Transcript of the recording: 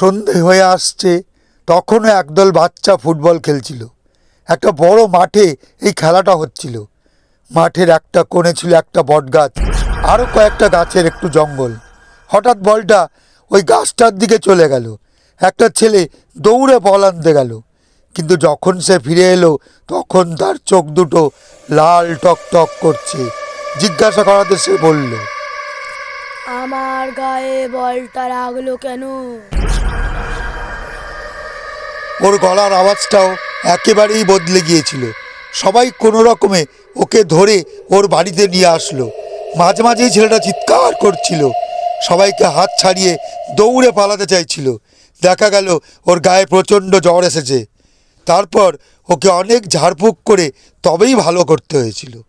সন্ধে হয়ে আসছে, তখনও একদল বাচ্চা ফুটবল খেলছিল। একটা বড় মাঠে এই খেলাটা হচ্ছিল। মাঠের একটা কোণে ছিল একটা বটগাছ, আরও কয়েকটা গাছের একটু জঙ্গল। হঠাৎ বলটা ওই গাছটার দিকে চলে গেল। একটা ছেলে দৌড়ে বল আনতে গেল। কিন্তু যখন সে ফিরে এলো, তখন তার চোখ দুটো লাল টক টক করছে। জিজ্ঞাসা করাতে সে বলল, আমার গায়ে বলটা লাগল কেন? ওর গলার আওয়াজটাও একেবারেই বদলে গিয়েছিল। সবাই কোনো রকমে ওকে ধরে ওর বাড়িতে নিয়ে আসলো। মাঝে মাঝেই ছেলেটা চিৎকার করছিল। সবাইকে হাত ছাড়িয়ে দৌড়ে পালাতে চাইছিল। দেখা গেল ওর গায়ে প্রচণ্ড জ্বর এসেছে। তারপর ওকে অনেক ঝাড়ফুঁক করে তবেই ভালো করতে হয়েছিল।